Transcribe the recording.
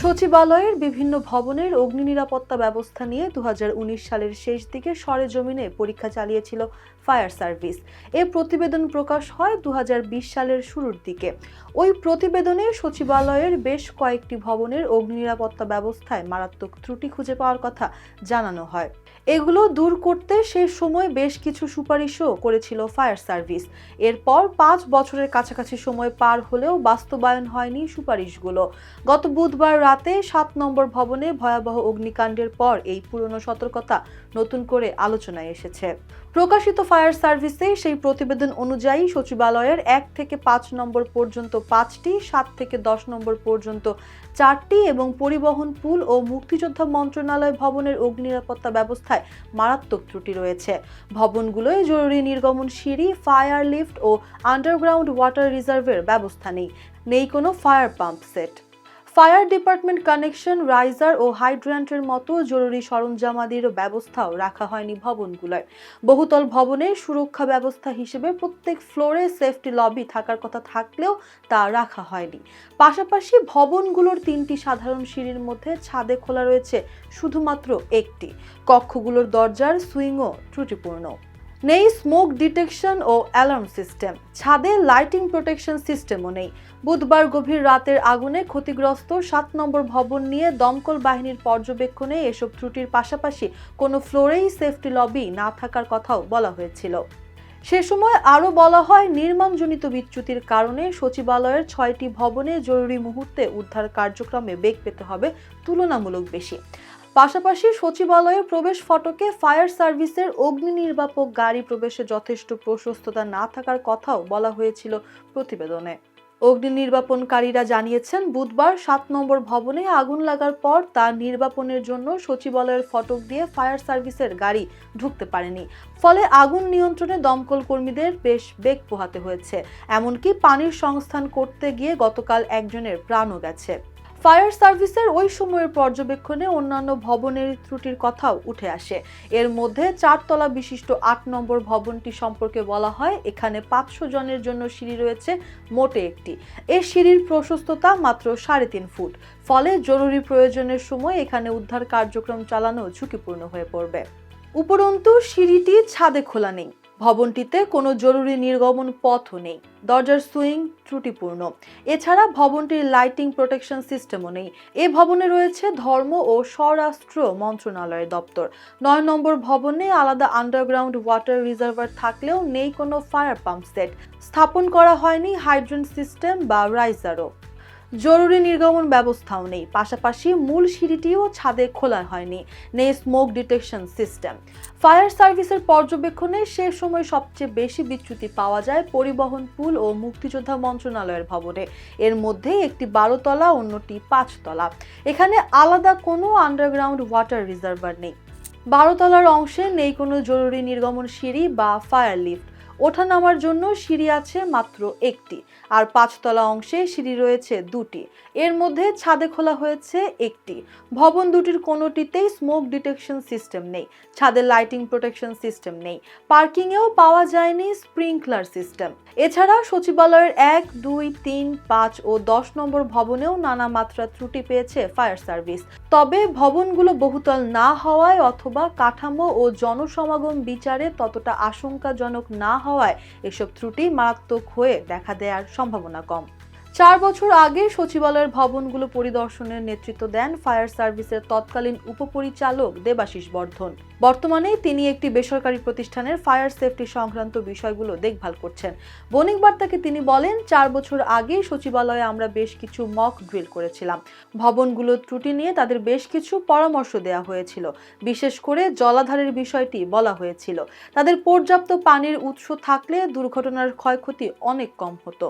সচিবালয়ের বিভিন্ন ভবনের অগ্নি নিরাপত্তা ব্যবস্থা নিয়ে দু হাজার উনিশ সালের শেষ দিকে সরেজমিনে পরীক্ষা চালিয়েছিল ফায়ার সার্ভিস। এ প্রতিবেদন প্রকাশ হয় দু হাজার বিশ সালের শুরুর দিকে। ওই প্রতিবেদনে সচিবালয়ের বেশ কয়েকটি ভবনের অগ্নি নিরাপত্তা ব্যবস্থায় মারাত্মক ত্রুটি খুঁজে পাওয়ার কথা জানানো হয়। এগুলো দূর করতে সে সময় বেশ কিছু সুপারিশও করেছিল ফায়ার সার্ভিস। এরপর পাঁচ বছরের কাছাকাছি সময় পার হলেও বাস্তবায়ন হয়নি সুপারিশগুলো। গত বুধবার রাতে সাত নম্বর ভবনে ভয়াবহ অগ্নিকাণ্ডের পর এই পুরনো সতর্কতা নতুন করে আলোচনায় এসেছে। প্রকাশিত ফায়ার সার্ভিসে সেই প্রতিবেদন অনুযায়ী সচিবালয়ের এক থেকে পাঁচ নম্বর পর্যন্ত পাঁচটি, সাত থেকে দশ নম্বর পর্যন্ত চারটি এবং পরিবহন পুল ও মুক্তিযোদ্ধা মন্ত্রণালয় ভবনের অগ্নি নিরাপত্তা ব্যবস্থায় মারাত্মক ত্রুটি রয়েছে। ভবনগুলোয় জরুরি নির্গমন সিঁড়ি, ফায়ার লিফট ও আন্ডারগ্রাউন্ড ওয়াটার রিজার্ভের ব্যবস্থা নেই। নেই কোনো fire pump set. Fire department connection, riser ও হাইড্রান্টের মতো জরুরি সরঞ্জামাদির ব্যবস্থাও রাখা হয়নি ভবনগুলোয়। বহুতল ভবনের সুরক্ষা ব্যবস্থা হিসেবে প্রত্যেক ফ্লোরে সেফটি লবি থাকার কথা থাকলেও তা রাখা হয়নি। পাশাপাশি ভবনগুলোর তিনটি সাধারণ সিঁড়ির মধ্যে ছাদে খোলা রয়েছে শুধুমাত্র একটি। কক্ষগুলোর দরজার সুইংও ত্রুটিপূর্ণ। নেই স্মোক ডিটেকশন ও অ্যালার্ম সিস্টেম ছাদে লাইটিং প্রোটেকশন সিস্টেমও নেই। বুধবার গভীর রাতের আগুনে ক্ষতিগ্রস্ত সাত নম্বর ভবন নিয়ে দমকল বাহিনীর পর্যবেক্ষণে এসব ত্রুটির পাশাপাশি কোনো ফ্লোরেই সেফটি লবি না থাকার কথাও বলা হয়েছিল। সে সময় আরও বলা হয়, নির্মাণজনিত বিচ্যুতির কারণে সচিবালয়ের ছয়টি ভবনে জরুরি মুহূর্তে উদ্ধার কার্যক্রমে বেগ পেতে হবে তুলনামূলক বেশি। পাশাপাশি সচিবালয়ের প্রবেশ ফটকে ফায়ার সার্ভিসের অগ্নি নির্বাপক গাড়ি প্রবেশে যথেষ্ট প্রশস্ততা না থাকার কথাও বলা হয়েছিল প্রতিবেদনে। অগ্নি নির্বাপনকারীরা জানিয়েছেন, বুধবার সাত নম্বর ভবনে আগুন লাগার পর তা নির্বাপনের জন্য সচিবালয়ের ফটক দিয়ে ফায়ার সার্ভিসের গাড়ি ঢুকতে পারেনি। ফলে আগুন নিয়ন্ত্রণে দমকল কর্মীদের বেশ বেগ পোহাতে হয়েছে। এমনকি পানির সংস্থান করতে গিয়ে গতকাল একজনের প্রাণও গেছে। ফায়ার সার্ভিসের ওই সময়ের পর্যবেক্ষণে অন্যান্য ভবনের ত্রুটির কথাও উঠে আসে। এর মধ্যে চারতলা বিশিষ্ট আট নম্বর ভবনটি সম্পর্কে বলা হয়, এখানে পাঁচশো জনের জন্য সিঁড়ি রয়েছে, মোটে একটি। এ সিঁড়ির প্রশস্ততা মাত্র সাড়ে তিন ফুট। ফলে জরুরি প্রয়োজনের সময় এখানে উদ্ধার কার্যক্রম চালানো ঝুঁকিপূর্ণ হয়ে পড়বে। উপরন্তু, সিঁড়িটি ছাদে খোলা নেই। ভবনটিতে কোনো জরুরি নির্গমন পথও নেই। দরজার সুইং ত্রুটিপূর্ণ। এছাড়া ভবনটির লাইটিং প্রোটেকশন সিস্টেমও নেই। এ ভবনে রয়েছে ধর্ম ও স্বরাষ্ট্র মন্ত্রণালয়ের দপ্তর। নয় নম্বর ভবনে আলাদা আন্ডারগ্রাউন্ড ওয়াটার রিজার্ভার থাকলেও নেই কোনো ফায়ার পাম্প সেট। স্থাপন করা হয়নি হাইড্রেন সিস্টেম বা রাইজারও। জরুরি নির্গমন ব্যবস্থাও নেই। পাশাপাশি মূল সিঁড়িটিও ছাদে খোলা হয়নি, নেই স্মোক ডিটেকশন সিস্টেম ফায়ার সার্ভিসের পর্যবেক্ষণে সে সময় সবচেয়ে বেশি বিচ্যুতি পাওয়া যায় পরিবহন পুল ও মুক্তিযোদ্ধা মন্ত্রণালয়ের ভবনে। এর মধ্যে একটি বারোতলা, অন্যটি পাঁচতলা। এখানে আলাদা কোনো আন্ডারগ্রাউন্ড ওয়াটার রিজার্ভার নেই। বারোতলার অংশে নেই কোনো জরুরি নির্গমন সিঁড়ি বা ফায়ার লিফট ওঠা নামার জন্য সিঁড়ি আছে মাত্র একটি, আর পাঁচতলা অংশে সিঁড়ি রয়েছে দুটি। এর মধ্যে ছাদে খোলা হয়েছে একটি। ভবন দুটির কোনোটিতেই স্মোক ডিটেকশন সিস্টেম নেই, ছাদে লাইটিং প্রোটেকশন সিস্টেম নেই। পার্কিংয়েও পাওয়া যায়নি স্প্রিংকলার সিস্টেম এছাড়া সচিবালয়ের এক, দুই, তিন, পাঁচ ও দশ নম্বর ভবনেও নানা মাত্রা ত্রুটি পেয়েছে ফায়ার সার্ভিস তবে ভবনগুলো বহুতল না হওয়ায় অথবা কাঠামো ও জনসমাগম বিচারে ততটা আশঙ্কাজনক না হওয়ায় এসব ত্রুটি মারাত্মক হয়ে দেখা দেওয়ার সম্ভাবনা কম। চার বছর আগে সচিবালয়ের ভবনগুলো পরিদর্শনের নেতৃত্ব দেন ফায়ার সার্ভিসের তৎকালীন উপপরিচালক দেবাশিস বর্ধন। বর্তমানে তিনি একটি বেসরকারি প্রতিষ্ঠানের ফায়ার সেফটি সংক্রান্ত বিষয়গুলো দেখভাল করছেন। বণিক বার্তাকে তিনি বলেন, চার বছর আগে সচিবালয়ে আমরা বেশ কিছু মক ড্রিল করেছিলাম। ভবনগুলোর ত্রুটি নিয়ে তাদের বেশ কিছু পরামর্শ দেওয়া হয়েছিল। বিশেষ করে জলাধারের বিষয়টি বলা হয়েছিল। তাদের পর্যাপ্ত পানির উৎস থাকলে দুর্ঘটনার ক্ষয়ক্ষতি অনেক কম হতো।